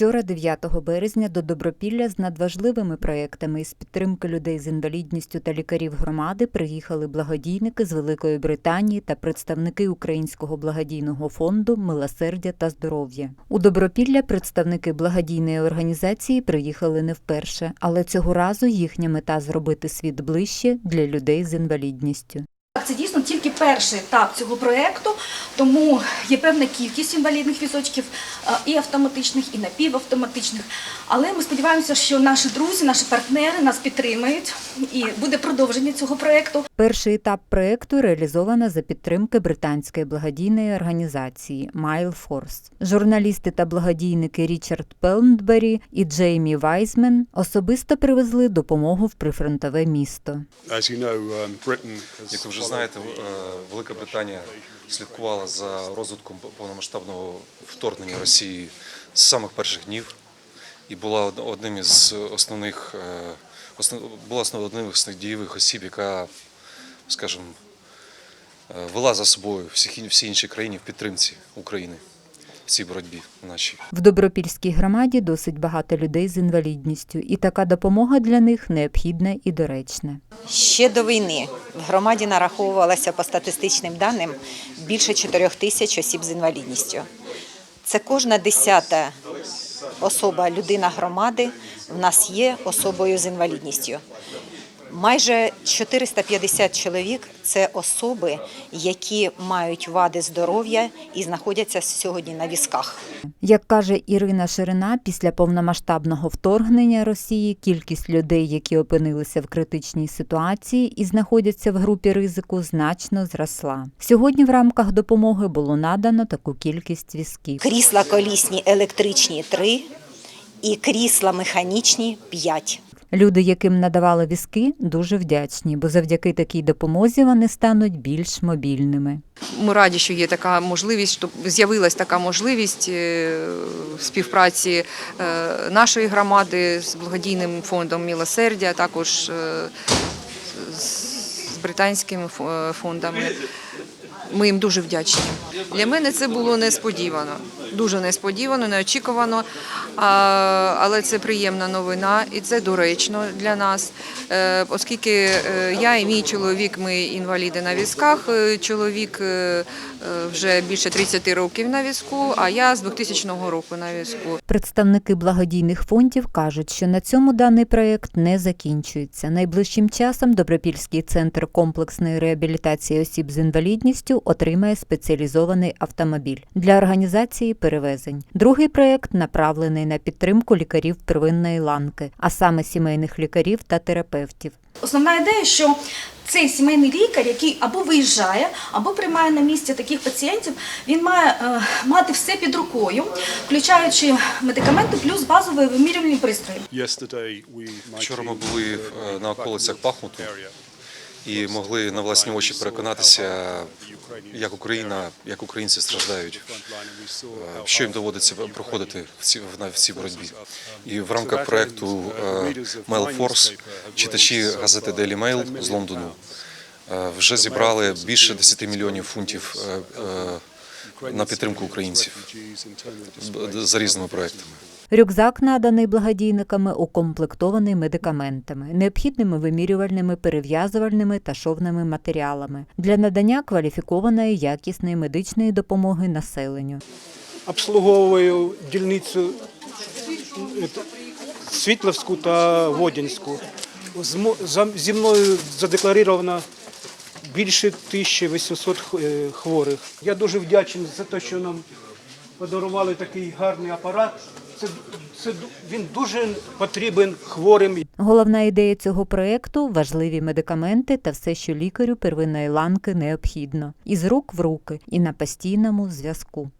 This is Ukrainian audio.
Вчора, 9 березня, до Добропілля з надважливими проектами із підтримки людей з інвалідністю та лікарів громади приїхали благодійники з Великої Британії та представники Українського благодійного фонду Милосердя та здоров'я. У Добропілля представники благодійної організації приїхали не вперше, але цього разу їхня мета зробити світ ближче для людей з інвалідністю. Це дійсно тільки перший етап цього проєкту, тому є певна кількість інвалідних візочків е, і автоматичних, і напівавтоматичних. Але ми сподіваємося, що наші друзі, наші партнери нас підтримають і буде продовження цього проєкту. Перший етап проекту реалізовано за підтримки британської благодійної організації Mile Force. Журналісти та благодійники Річард Пелндбері і Джеймі Вайзмен особисто привезли допомогу в прифронтове місто. As you know, um, Як ви вже знаєте, Велика Британія слідкувала за розвитком повномасштабного вторгнення Росії з самих перших днів і була одним із основних е, була основним з дієвих осіб, яка, скажімо, е, вела за собою всі інші країни в підтримці України цій боротьбі нашій. В Добропільській громаді досить багато людей з інвалідністю, і така допомога для них необхідна і доречна. Ще до війни в громаді нараховувалося по статистичним даним більше 4 тисяч осіб з інвалідністю. Це кожна десята особа, людина громади в нас є особою з інвалідністю. Майже 450 чоловік це особи, які мають вади здоров'я і знаходяться сьогодні на візках. Як каже Ірина Ширина, після повномасштабного вторгнення Росії кількість людей, які опинилися в критичній ситуації і знаходяться в групі ризику, значно зросла. Сьогодні в рамках допомоги було надано таку кількість візків. Крісла колісні електричні 3 і крісла механічні 5. Люди, яким надавали візки, дуже вдячні, бо завдяки такій допомозі вони стануть більш мобільними. Ми раді, що є така можливість, що з'явилась така можливість е, співпраці е, нашої громади з благодійним фондом Мілосердя, також е, з британськими фо- фондами. Ми їм дуже вдячні. Для мене це було несподівано, дуже несподівано, неочікувано. Але це приємна новина і це доречно для нас, Е, оскільки е, я і мій чоловік, ми інваліди на візках. Е, Чоловік вже більше 30 років на візку, а я з 2000 року на візку. Представники благодійних фондів кажуть, що на цьому даний проєкт не закінчується. Найближчим часом Добропільський центр комплексної реабілітації осіб з інвалідністю отримає спеціалізований автомобіль для організації перевезень. Другий проєкт направлений на підтримку лікарів первинної ланки, а саме сімейних лікарів та терапевтів. Основна ідея, що цей сімейний лікар, який або виїжджає, або приймає на місці таких пацієнтів, він має е, мати все під рукою, включаючи медикаменти плюс базові вимірювальні пристрої. yesterday we my Вчора ми були е, на околицях Бахмуту і могли на власні очі переконатися, як Україна, як українці страждають, е, що їм доводиться проходити в цій в- цій боротьбі. І в рамках проекту е, Mail Force читачі газети Daily Mail з Лондону е, вже зібрали більше 10 мільйонів фунтів на підтримку українців за різними проектами. Рюкзак, наданий благодійниками, укомплектований медикаментами, необхідними вимірювальними, перев'язувальними та шовними матеріалами для надання кваліфікованої якісної медичної допомоги населенню. обслуговую дільницю е, Світловську та Водянську. Зі мною задекларовано більше 1800 х- е, хворих. Я дуже вдячний за те, що нам подарували такий гарний апарат. Це, це він дуже потрібен хворим. Головна ідея цього проекту важливі медикаменти та все, що лікарю первинної ланки необхідно, із рук в руки і на постійному зв'язку.